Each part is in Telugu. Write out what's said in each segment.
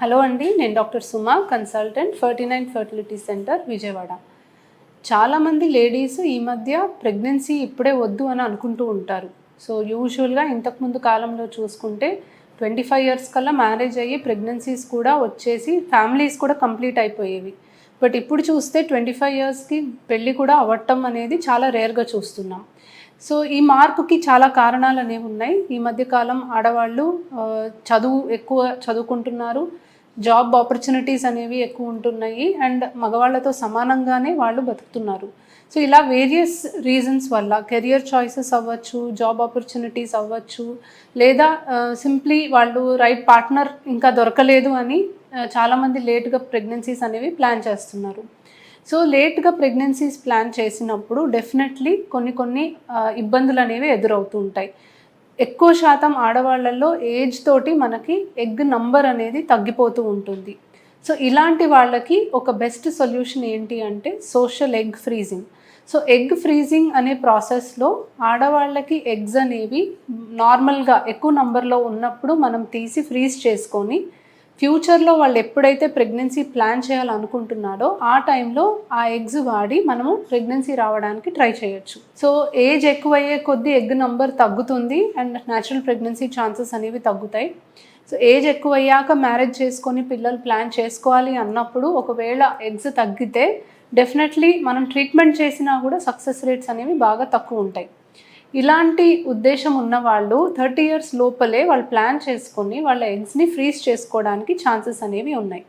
హలో అండి నేను doctor Suma consultant forty nine fertility centre Vijayawada. చాలామంది లేడీస్ ఈ మధ్య ప్రెగ్నెన్సీ ఇప్పుడే వద్దు అని అనుకుంటూ ఉంటారు. సో యూజువల్గా ఇంతకుముందు కాలంలో చూసుకుంటే ట్వంటీ ఫైవ్ ఇయర్స్ కల్లా మ్యారేజ్ అయ్యి ప్రెగ్నెన్సీస్ కూడా వచ్చేసి ఫ్యామిలీస్ కూడా కంప్లీట్ అయిపోయేవి. బట్ ఇప్పుడు చూస్తే ట్వంటీ ఫైవ్ ఇయర్స్కి పెళ్ళి కూడా అవ్వటం అనేది చాలా రేర్గా చూస్తున్నాం. సో ఈ మార్పుకి చాలా కారణాలు అనేవి ఉన్నాయి. ఈ మధ్యకాలం ఆడవాళ్ళు చదువు ఎక్కువ చదువుకుంటున్నారు. జాబ్ ఆపర్చునిటీస్ అనేవి ఎక్కువ ఉంటున్నాయి అండ్ మగవాళ్ళతో సమానంగానే వాళ్ళు బతుకుతున్నారు. సో ఇలా వేరియస్ రీజన్స్ వల్ల కెరియర్ చాయిసెస్ అవ్వచ్చు జాబ్ ఆపర్చునిటీస్ అవ్వచ్చు లేదా సింప్లీ వాళ్ళు రైట్ పార్ట్నర్ ఇంకా దొరకలేదు అని చాలామంది లేట్గా ప్రెగ్నెన్సీస్ అనేవి ప్లాన్ చేస్తున్నారు. సో లేట్గా ప్రెగ్నెన్సీస్ ప్లాన్ చేసినప్పుడు డెఫినెట్లీ కొన్ని కొన్ని ఇబ్బందులు అనేవి ఎదురవుతూ ఉంటాయి. ఎక్కువ శాతం ఆడవాళ్ళల్లో ఏజ్ తోటి మనకి ఎగ్ నంబర్ అనేది తగ్గిపోతూ ఉంటుంది. సో ఇలాంటి వాళ్ళకి ఒక బెస్ట్ సొల్యూషన్ ఏంటి అంటే social egg freezing. So egg freezing అనే ప్రాసెస్లో ఆడవాళ్ళకి ఎగ్స్ అనేవి నార్మల్గా ఎక్కువ నంబర్లో ఉన్నప్పుడు మనం తీసి ఫ్రీజ్ చేసుకొని ఫ్యూచర్లో వాళ్ళు ఎప్పుడైతే ప్రెగ్నెన్సీ ప్లాన్ చేయాలనుకుంటున్నారో ఆ టైంలో ఆ ఎగ్స్ వాడి మనము ప్రెగ్నెన్సీ రావడానికి ట్రై చేయొచ్చు. సో ఏజ్ ఎక్కువయ్యే కొద్దీ ఎగ్ నంబర్ తగ్గుతుంది అండ్ న్యాచురల్ ప్రెగ్నెన్సీ ఛాన్సెస్ అనేవి తగ్గుతాయి. సో ఏజ్ ఎక్కువయ్యాక మ్యారేజ్ చేసుకొని పిల్లలు ప్లాన్ చేసుకోవాలి అన్నప్పుడు ఒకవేళ ఎగ్స్ తగ్గితే డెఫినెట్లీ మనం ట్రీట్మెంట్ చేసినా కూడా సక్సెస్ రేట్స్ అనేవి బాగా తక్కువ ఉంటాయి. ఇలాంటి ఉద్దేశం ఉన్న వాళ్ళు థర్టీ ఇయర్స్ లోపలే వాళ్ళు ప్లాన్ చేసుకొని వాళ్ళ ఎగ్స్ని ఫ్రీజ్ చేసుకోవడానికి ఛాన్సెస్ అనేవి ఉన్నాయి.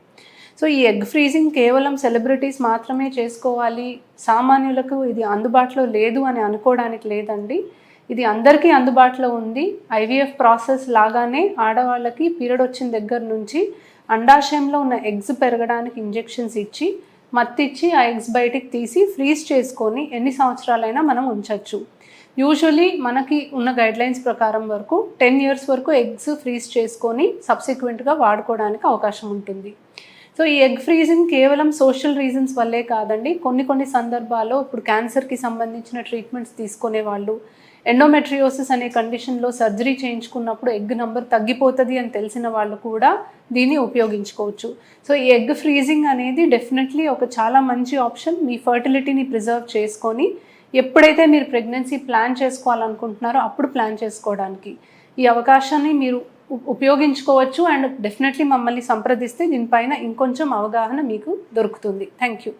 సో ఈ ఎగ్ ఫ్రీజింగ్ కేవలం సెలబ్రిటీస్ మాత్రమే చేసుకోవాలి. సామాన్యులకు ఇది అందుబాటులో లేదు అని అనుకోవడానికి లేదండి. ఇది అందరికీ అందుబాటులో ఉంది. ఐవీఎఫ్ ప్రాసెస్ లాగానే ఆడవాళ్ళకి పీరియడ్ వచ్చిన దగ్గర నుంచి అండాశయంలో ఉన్న ఎగ్స్ పెరగడానికి ఇంజెక్షన్స్ ఇచ్చి మత్తిచ్చి ఆ ఎగ్స్ బయటికి తీసి ఫ్రీజ్ చేసుకొని ఎన్ని సంవత్సరాలైనా మనం ఉంచవచ్చు యూజువలీ మనకి ఉన్న గైడ్లైన్స్ ప్రకారం వరకు టెన్ ఇయర్స్ వరకు ఎగ్స్ ఫ్రీజ్ చేసుకొని సబ్సిక్వెంట్గా వాడుకోవడానికి అవకాశం ఉంటుంది. సో ఈ ఎగ్ ఫ్రీజింగ్ కేవలం సోషల్ రీజన్స్ వల్లే కాదండి. కొన్ని కొన్ని సందర్భాల్లో ఇప్పుడు క్యాన్సర్కి సంబంధించిన ట్రీట్మెంట్స్ తీసుకునే వాళ్ళు ఎండోమెట్రియోసిస్ అనే కండిషన్లో సర్జరీ చేయించుకున్నప్పుడు ఎగ్ నంబర్ తగ్గిపోతుంది అని తెలిసిన వాళ్ళు కూడా దీన్ని ఉపయోగించుకోవచ్చు. సో ఈ ఎగ్ ఫ్రీజింగ్ అనేది డెఫినెట్లీ ఒక చాలా మంచి ఆప్షన్ మీ ఫర్టిలిటీని ప్రిజర్వ్ చేసుకొని ఎప్పుడైతే మీరు ప్రెగ్నెన్సీ ప్లాన్ చేసుకోవాలనుకుంటున్నారో అప్పుడు ప్లాన్ చేసుకోవడానికి ఈ అవకాశాన్ని మీరు ఉపయోగించుకోవచ్చు అండ్ డెఫినెట్లీ మమ్మల్ని సంప్రదిస్తే దీనిపైన ఇంకొంచెం అవగాహన మీకు దొరుకుతుంది. Thank you.